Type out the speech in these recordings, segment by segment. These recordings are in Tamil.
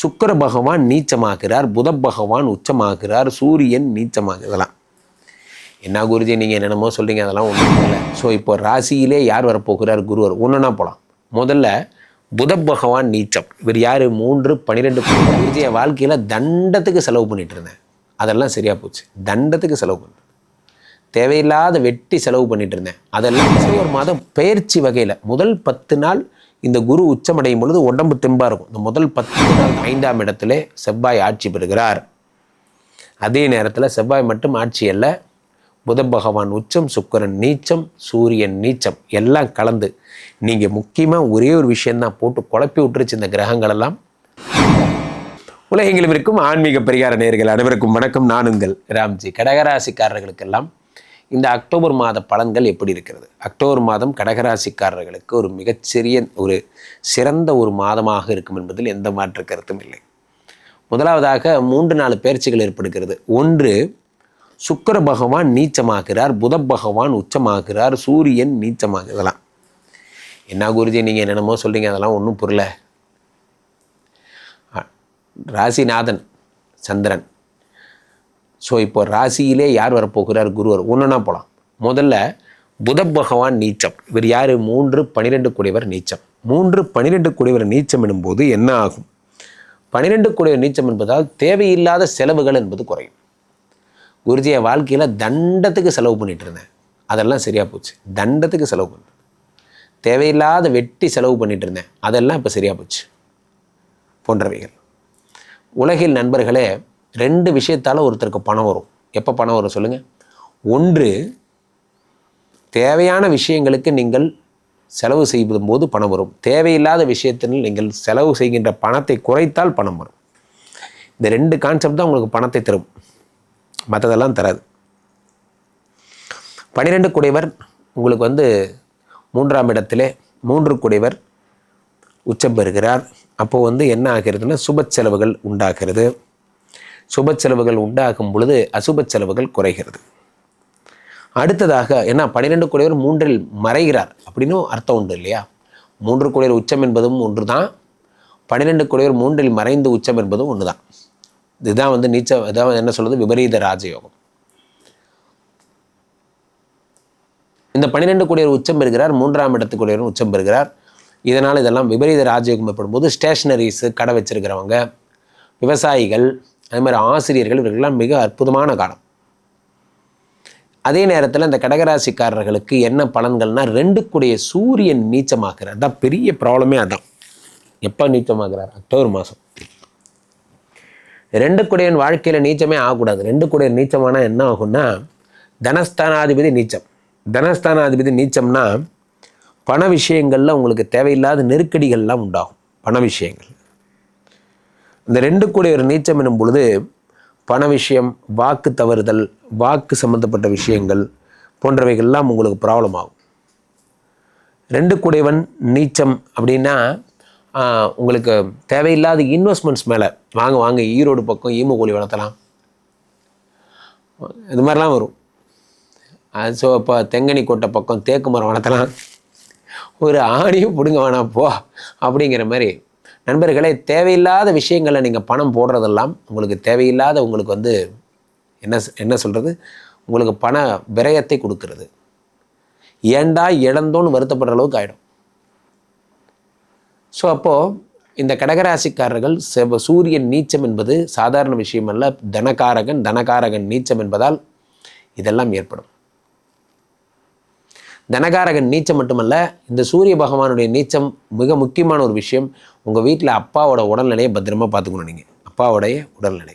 சுக்கர பகவான் நீச்சமாகிறார் புத பகவான் உச்சமாகிறார் சூரியன் நீச்சமாக இதெல்லாம். என்ன குருஜி நீங்கள் என்னென்னமோ சொல்கிறீங்க அதெல்லாம் ஒன்றும் இல்லை. ஸோ இப்போ ராசியிலே யார் வரப்போகிறார்? குருவர். ஒன்றுனா போகலாம் முதல்ல புத பகவான் நீச்சம். இவர் யார்? மூன்று பன்னிரெண்டு குருஜி என் வாழ்க்கையில் தண்டத்துக்கு செலவு பண்ணிகிட்டு இருந்தேன். அதெல்லாம் சரியாக போச்சு. தண்டத்துக்கு செலவு பண்ணேன். தேவையில்லாத வெட்டி செலவு பண்ணிகிட்டு இருந்தேன். அதெல்லாம் ஒரு மாதம் பயிற்சி வகையில். முதல் பத்து நாள் இந்த குரு உச்சமடையும் பொழுது உடம்பு தெம்பாக இருக்கும். இந்த முதல் பத்து முதல் ஐந்தாம் இடத்துல செவ்வாய் ஆட்சி பெறுகிறார். அதே நேரத்தில் செவ்வாய் மட்டும் ஆட்சி அல்ல. புத பகவான் உச்சம் சுக்கரன் நீச்சம் சூரியன் நீச்சம் எல்லாம் கலந்து நீங்கள் முக்கியமாக ஒரே ஒரு விஷயந்தான் போட்டு குழப்பி விட்டுருச்சு இந்த கிரகங்களெல்லாம். உலகெங்கிலும் இருக்கும் ஆன்மீக பரிகார நேர்கள் அனைவருக்கும் வணக்கம். நானுங்கள் ராம்ஜி. கடகராசிக்காரர்களுக்கெல்லாம் இந்த அக்டோபர் மாத பலன்கள் எப்படி இருக்கிறது? அக்டோபர் மாதம் கடகராசிக்காரர்களுக்கு ஒரு மிகச்சிறிய ஒரு சிறந்த ஒரு மாதமாக இருக்கும் என்பதில் எந்த மாற்று கருத்தும் இல்லை. முதலாவதாக மூன்று நாலு பயிற்சிகள் ஏற்படுகிறது. ஒன்று சுக்கிர பகவான் நீச்சமாகிறார் புத பகவான் உச்சமாகிறார் சூரியன் நீச்சமாக இதெல்லாம் என்ன குருஜி நீங்கள் என்னென்னமோ சொல்கிறீங்க அதெல்லாம் ஒன்றும் புரியல. ராசிநாதன் சந்திரன். ஸோ இப்போ ராசியிலே யார் வரப்போகிறார்? குருவர். ஒன்றுனா போகலாம் முதல்ல புத பகவான் நீச்சம். இவர் யார்? மூன்று பன்னிரெண்டு குடைவர் நீச்சம். மூன்று பன்னிரெண்டு குடைவர் நீச்சம் எனும்போது என்ன ஆகும்? பன்னிரெண்டு குடைவர் நீச்சம் என்பதால் தேவையில்லாத செலவுகள் என்பது குறையும். குருஜி என் வாழ்க்கையில் தண்டத்துக்கு செலவு பண்ணிட்டு இருந்தேன். அதெல்லாம் சரியாக போச்சு. தண்டத்துக்கு செலவு பண்ணேன். தேவையில்லாத வெட்டி செலவு பண்ணிட்டு இருந்தேன். அதெல்லாம் இப்போ சரியாக போச்சு. போன்றவைகள். உலகில் நண்பர்களே ரெண்டு விஷயத்தால் ஒருத்தருக்கு பணம் வரும். எப்போ பணம் வரும் சொல்லுங்கள் ஒன்று தேவையான விஷயங்களுக்கு நீங்கள் செலவு செய்யும் போது பணம் வரும். தேவையில்லாத விஷயத்தில் நீங்கள் செலவு செய்கின்ற பணத்தை குறைத்தால் பணம் வரும். இந்த ரெண்டு கான்செப்ட் தான் உங்களுக்கு பணத்தை தரும். மற்றதெல்லாம் தராது. பன்னிரெண்டு குடைவர் உங்களுக்கு வந்து மூன்றாம் இடத்திலே மூன்று குடைவர் உச்சம் பெறுகிறார். அப்போது வந்து என்ன ஆகிறதுன்னா சுப செலவுகள் உண்டாகிறது. சுப செலவுகள் உண்டாகும் பொழுது அசுப செலவுகள் குறைகிறது. அடுத்ததாக என்ன? பன்னிரெண்டு குடைவர் மூன்றில் மறைகிறார் அப்படின்னு அர்த்தம் உண்டு இல்லையா? மூன்று குடைவர் உச்சம் என்பதும் ஒன்று தான் பன்னிரெண்டு குடைவர் மூன்றில் மறைந்து உச்சம் என்பதும் ஒன்று தான் இதுதான் வந்து நீச்ச இதான் என்ன சொல்றது? விபரீத ராஜயோகம். இந்த பன்னிரெண்டு குடியர் உச்சம் பெறுகிறார் மூன்றாம் இடத்துக்குடியரும் உச்சம் பெறுகிறார். இதனால் இதெல்லாம் விபரீத ராஜயோகம் ஏற்படும் போது ஸ்டேஷனரிஸு கடை வச்சிருக்கிறவங்க விவசாயிகள் அதே மாதிரி ஆசிரியர்கள் இவர்கள்லாம் மிக அற்புதமான காலம். அதே நேரத்தில் இந்த கடகராசிக்காரர்களுக்கு என்ன பலன்கள்னா ரெண்டுக்குடைய சூரியன் நீச்சமாகிறார் அதான் பெரிய ப்ராப்ளமே அதான். எப்போ நீச்சமாகிறார் அக்டோபர் மாதம் ரெண்டு குடையன் வாழ்க்கையில் நீச்சமே ஆகக்கூடாது. ரெண்டு குடையன் நீச்சமானால் என்ன ஆகும்னா தனஸ்தானாதிபதி நீச்சம். தனஸ்தானாதிபதி நீச்சம்னா பண விஷயங்களில் உங்களுக்கு தேவையில்லாத நெருக்கடிகள்லாம் உண்டாகும். பண விஷயங்கள். இந்த ரெண்டு குடையர் நீச்சம் எனும் பொழுது பண விஷயம் வாக்கு தவறுதல் வாக்கு சம்பந்தப்பட்ட விஷயங்கள் போன்றவைகள்லாம் உங்களுக்கு ப்ராப்ளம் ஆகும். ரெண்டு கூடையவன் நீச்சம் அப்படின்னா உங்களுக்கு தேவையில்லாத இன்வெஸ்ட்மெண்ட்ஸ் மேலே வாங்க வாங்க ஈரோடு பக்கம் ஈமு கோழி வளர்த்தலாம். இது மாதிரிலாம் வரும். அது ஸோ இப்போ தெங்கனி கோட்டை பக்கம் தேக்கு மரம் வளர்த்தலாம். ஒரு ஆணியும் பிடுங்க வேணாம் போ அப்படிங்கிற மாதிரி நண்பர்களே தேவையில்லாத விஷயங்களில் நீங்கள் பணம் போடுறதெல்லாம் உங்களுக்கு தேவையில்லாத உங்களுக்கு வந்து என்ன என்ன சொல்கிறது உங்களுக்கு பண விரயத்தை கொடுக்கிறது. ஏண்டா இழந்தோன்னு வருத்தப்படுற அளவுக்கு ஆகிடும் ஸோ அப்போது இந்த கடகராசிக்காரர்கள் செவ சூரியன் நீச்சம் என்பது சாதாரண விஷயம் அல்ல. தனகாரகன் தனகாரகன் நீச்சம் என்பதால் இதெல்லாம் ஏற்படும். தனகாரகன் நீச்சம் மட்டுமல்ல இந்த சூரிய பகவானுடைய நீச்சம் மிக முக்கியமான ஒரு விஷயம். உங்கள் வீட்டில் அப்பாவோட உடல்நிலையை பத்திரமா பார்த்துக்கணும் நீங்கள் அப்பாவோடைய உடல்நிலை.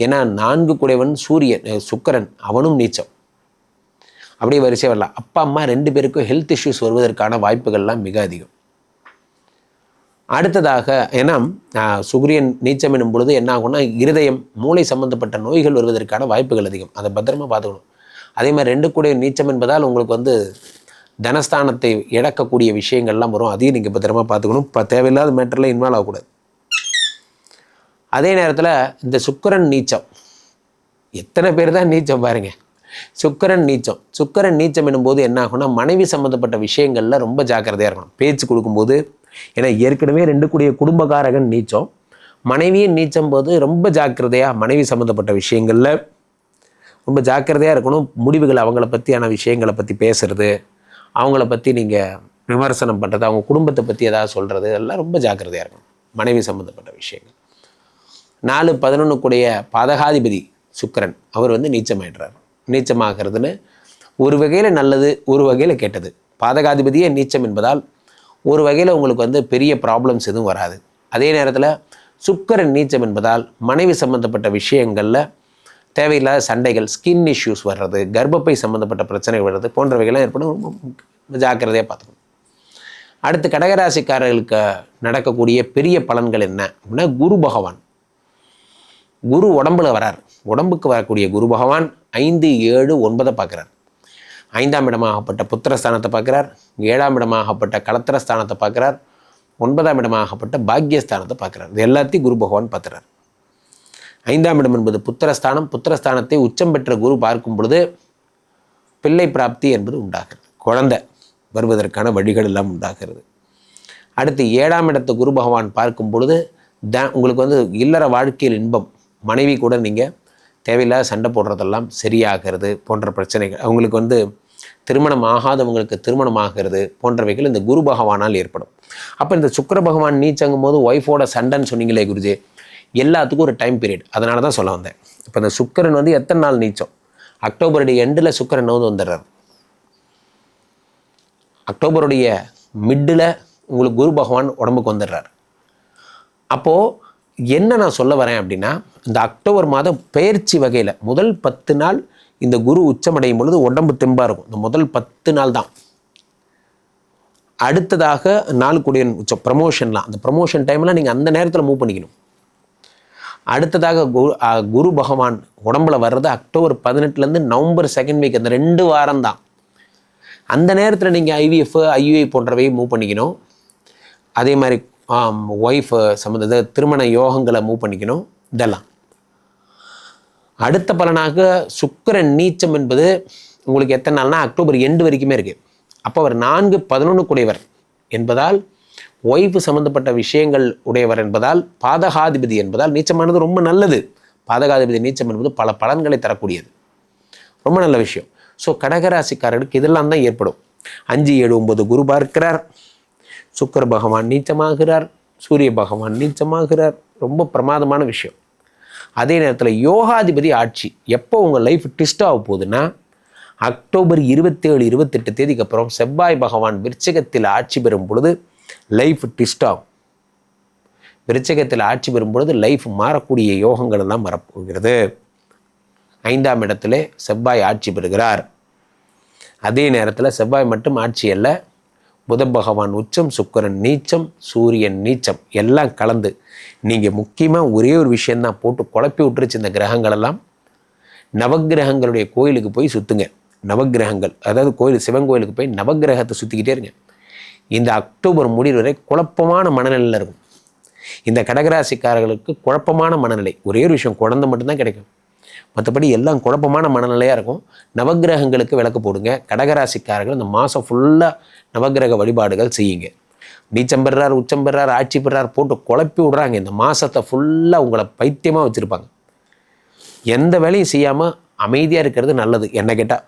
ஏன்னா நான்கு குடைவன் சூரியன் சுக்கரன் சுக்கிரன் அவனும் நீச்சம். அப்படியே வரிசையாக வரலாம். அப்பா அம்மா ரெண்டு பேருக்கும் ஹெல்த் இஷ்யூஸ் வருவதற்கான வாய்ப்புகள்லாம் மிக அதிகம். அடுத்ததாக ஏன்னா ஆஹ், நீச்சம் எனும் பொழுது என்ன ஆகும்னா இருதயம் மூளை சம்பந்தப்பட்ட நோய்கள் வருவதற்கான வாய்ப்புகள் அதிகம். அதை பத்திரமா பார்த்துக்கணும். அதே மாதிரி ரெண்டு கூட நீச்சம் என்பதால் உங்களுக்கு வந்து தனஸ்தானத்தை இழக்கக்கூடிய விஷயங்கள்லாம் வரும். அதையும் நீங்கள் பத்திரமா பார்த்துக்கணும். இப்போ தேவையில்லாத மேட்டரில் இன்வால்வ் ஆகக்கூடாது. அதே நேரத்தில் இந்த சுக்கிரன் நீச்சம். எத்தனை பேர் தான் நீச்சம் பாருங்க. சுக்கிரன் நீச்சம். சுக்கிரன் நீச்சம் என்னும்போது என்ன ஆகும்னா மனைவி சம்மந்தப்பட்ட விஷயங்களில் ரொம்ப ஜாக்கிரதையாக இருக்கணும். பேச்சு கொடுக்கும்போது ஏன்னா ஏற்கனவே ரெண்டு கூடிய குடும்பகாரகன் நீச்சம். மனைவியின் நீச்சம் போது ரொம்ப ஜாக்கிரதையாக மனைவி சம்மந்தப்பட்ட விஷயங்களில் ரொம்ப ஜாக்கிரதையாக இருக்கணும். முடிவுகள் அவங்கள பற்றியான விஷயங்களை பற்றி பேசுறது. அவங்கள பற்றி நீங்கள் விமர்சனம் பண்ணுறது அவங்க குடும்பத்தை பற்றி எதாவது சொல்கிறது எல்லாம் ரொம்ப ஜாக்கிரதையாக இருக்கணும். மனைவி சம்மந்தப்பட்ட விஷயங்கள். நாலு பதினொன்றுக்குடைய பாதகாதிபதி சுக்கிரன் அவர் வந்து நீச்சமாயிடுறார். நீச்சமாகிறதுன்னு ஒரு வகையில் நல்லது ஒரு வகையில் கெட்டது. பாதகாதிபதியே நீச்சம் என்பதால் ஒரு வகையில் உங்களுக்கு வந்து பெரிய ப்ராப்ளம்ஸ் எதுவும் வராது. அதே நேரத்தில் சுக்கிரன் நீச்சம் என்பதால் மனைவி சம்மந்தப்பட்ட விஷயங்களில் தேவையில்லாத சண்டைகள் ஸ்கின் இஷ்யூஸ் வர்றது கர்ப்பப்பை சம்மந்தப்பட்ட பிரச்சனைகள் வர்றது போன்றவைகள்லாம் ஏற்படும். ரொம்ப ஜாக்கிரதையாக பார்த்துக்கணும். அடுத்து கடகராசிக்காரர்களுக்கு நடக்கக்கூடிய பெரிய பலன்கள் என்ன அப்படின்னா குரு பகவான். குரு உடம்புல வரார். உடம்புக்கு வரக்கூடிய குரு பகவான் ஐந்து ஏழு ஒன்பதை பார்க்குறார். ஐந்தாம் இடமாகப்பட்ட புத்திரஸ்தானத்தை பார்க்குறார். ஏழாம் இடமாகப்பட்ட கலத்திரஸ்தானத்தை பார்க்குறார். ஒன்பதாம் இடமாகப்பட்ட பாக்கியஸ்தானத்தை பார்க்குறார். இது எல்லாத்தையும் குரு பகவான் பார்த்துறார். ஐந்தாம் இடம் என்பது புத்திரஸ்தானம். புத்திரஸ்தானத்தை உச்சம் பெற்ற குரு பார்க்கும் பொழுது பிள்ளை பிராப்தி என்பது உண்டாகிறது. குழந்தை வருவதற்கான வழிகள் எல்லாம் உண்டாகிறது. அடுத்து ஏழாம் இடத்தை குரு பகவான் பார்க்கும் பொழுது த உங்களுக்கு வந்து இல்லற வாழ்க்கையில் இன்பம் மனைவி கூட நீங்கள் தேவையில்லாத சண்டை போடுறதெல்லாம் சரியாகிறது போன்ற பிரச்சனைகள் அவங்களுக்கு வந்து திருமணம் ஆகாதவங்களுக்கு திருமணம் ஆகிறது போன்றவைகள் இந்த குரு பகவானால் ஏற்படும். அப்போ இந்த சுக்கர பகவான் நீச்சங்கும் போது ஒய்ஃபோட சண்டைன்னு சொன்னீங்களே குருஜி எல்லாத்துக்கும் ஒரு டைம் பீரியட் அதனால தான் சொல்ல வந்தேன். இப்போ இந்த சுக்கரன் வந்து எத்தனை நாள் நீச்சம்? அக்டோபருடைய எண்டில் சுக்கரன் வந்து வந்துடுறார். அக்டோபருடைய மிட்டில் உங்களுக்கு குரு பகவான் உடம்புக்கு வந்துடுறார். அப்போது என்ன நான் சொல்ல வரேன் அப்படின்னா இந்த அக்டோபர் மாதம் பெயர்ச்சி வகையில் முதல் பத்து நாள் இந்த குரு உச்சமடையும் பொழுது உடம்பு தெம்பாக இருக்கும். இந்த முதல் பத்து நாள் தான். அடுத்ததாக நாள் கூடிய உச்சம் ப்ரமோஷன்லாம் அந்த ப்ரமோஷன் டைமில் நீங்கள் அந்த நேரத்தில் மூவ் பண்ணிக்கணும். அடுத்ததாக குரு குரு பகவான் உடம்புல வர்றது அக்டோபர் பதினெட்டுலேருந்து நவம்பர் செகண்ட் வீக் அந்த ரெண்டு வாரம் தான் அந்த நேரத்தில் நீங்கள் ஐவிஎஃப் ஐயுஐ போன்றவையும் மூவ் பண்ணிக்கணும். அதே மாதிரி ஒய்ஃப் சம்மந்த திருமண யோகங்களை மூவ் பண்ணிக்கணும். இதெல்லாம். அடுத்த பலனாக சுக்கரன் நீச்சம் என்பது உங்களுக்கு எத்தனை நாள்னா அக்டோபர் எண்டு வரைக்குமே இருக்குது அப்போ அவர் நான்கு பதினொன்று குடைவர் என்பதால் ஒய்ஃபு சம்மந்தப்பட்ட விஷயங்கள் உடையவர் என்பதால் பாதகாதிபதி என்பதால் நீச்சமானது ரொம்ப நல்லது. பாதகாதிபதி நீச்சம் என்பது பல பலன்களை தரக்கூடியது. ரொம்ப நல்ல விஷயம். ஸோ கடகராசிக்காரர்களுக்கு இதெல்லாம் தான் ஏற்படும். அஞ்சு ஏழு ஒன்பது குரு பார்க்கிறார். சுக்கர பகவான் நீச்சமாகிறார். சூரிய பகவான் நீச்சமாகிறார். ரொம்ப பிரமாதமான விஷயம். அதே நேரத்தில் யோகாதிபதி ஆட்சி. எப்போ உங்கள் லைஃப் ட்விஸ்ட் ஆக போகுதுன்னா அக்டோபர் இருபத்தேழு இருபத்தெட்டு தேதிக்கு அப்புறம் செவ்வாய் பகவான் விருச்சகத்தில் ஆட்சி பெறும் பொழுது லைஃப் ட்விஸ்ட் ஆகும். விருச்சகத்தில் ஆட்சி பெறும்பொழுது லைஃப் மாறக்கூடிய யோகங்கள் எல்லாம் வரப்போகிறது. ஐந்தாம் இடத்துல செவ்வாய் ஆட்சி பெறுகிறார். அதே நேரத்தில் செவ்வாய் மட்டும் ஆட்சி அல்ல. புத பகவான் உச்சம் சுக்கிரன் நீச்சம் சூரியன் நீச்சம் எல்லாம் கலந்து நீங்கள் முக்கியமாக ஒரே ஒரு விஷயந்தான் போட்டு குழப்பி விட்டுருச்சு இந்த கிரகங்களெல்லாம் நவகிரகங்களுடைய நவக்கிரகங்களுடைய கோயிலுக்கு போய் சுற்றுங்க நவக்கிரகங்கள் அதாவது கோயில் சிவன் கோயிலுக்கு போய் நவக்கிரகத்தை சுற்றிக்கிட்டே இருங்க. இந்த அக்டோபர் முடிவு வரை குழப்பமான மனநிலையில் இருக்கும். இந்த கடகராசிக்காரர்களுக்கு குழப்பமான மனநிலை. ஒரே ஒரு விஷயம் குழந்தை மட்டும்தான் கிடைக்கும். மற்றபடி எல்லாம் குழப்பமான மனநிலையாக இருக்கும். நவக்கிரகங்களுக்கு விளக்கு போடுங்க. கடகராசிக்காரர்கள் இந்த மாதம் ஃபுல்லாக நவக்கிரக வழிபாடுகள் செய்யுங்க. நீச்சம் பெறார் உச்சம் பெறார் ஆட்சி பெறார் போட்டு குழப்பி விடுறாங்க. இந்த மாதத்தை ஃபுல்லாக உங்களை பைத்தியமாக வச்சுருப்பாங்க. எந்த வேலையும் செய்யாமல் அமைதியாக இருக்கிறது நல்லது என்ன கேட்டால்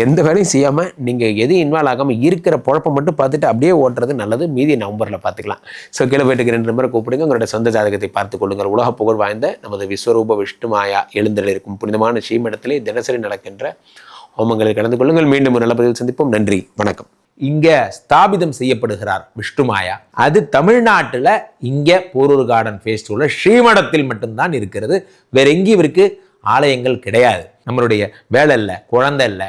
எந்த வேலையும் செய்யாமல் நீங்கள் எதுவும் இன்வால்வ் ஆகாமல் இருக்கிற குழப்பம் மட்டும் பார்த்துட்டு அப்படியே ஓட்டுறது நல்லது. மீதி நவம்பரில் பார்த்துக்கலாம். ஸோ கீழே வீட்டுக்கு ரெண்டு நம்பரை கூப்பிடுங்க. உங்களோட சொந்த ஜாதகத்தை பார்த்து கொள்ளுங்கள். உலக புகழ் வாய்ந்த நமது விஸ்வரூப விஷ்ணு மாயா இருக்கும் புனிதமான ஸ்ரீமடத்திலே தினசரி நடக்கின்ற ஹோமங்களில் கலந்து கொள்ளுங்கள். மீண்டும் ஒரு நல்ல பதிவில் சந்திப்போம். நன்றி. வணக்கம். இங்கே ஸ்தாபிதம் செய்யப்படுகிறார் விஷ்ணுமாயா அது தமிழ்நாட்டில் இங்கே போரூர் கார்டன் ஃபேஸ்டிவலில் ஸ்ரீமடத்தில் மட்டும்தான் இருக்கிறது. வேற எங்கேயும் இவருக்கு ஆலயங்கள் கிடையாது. நம்மளுடைய வேலை இல்லை குழந்தை இல்லை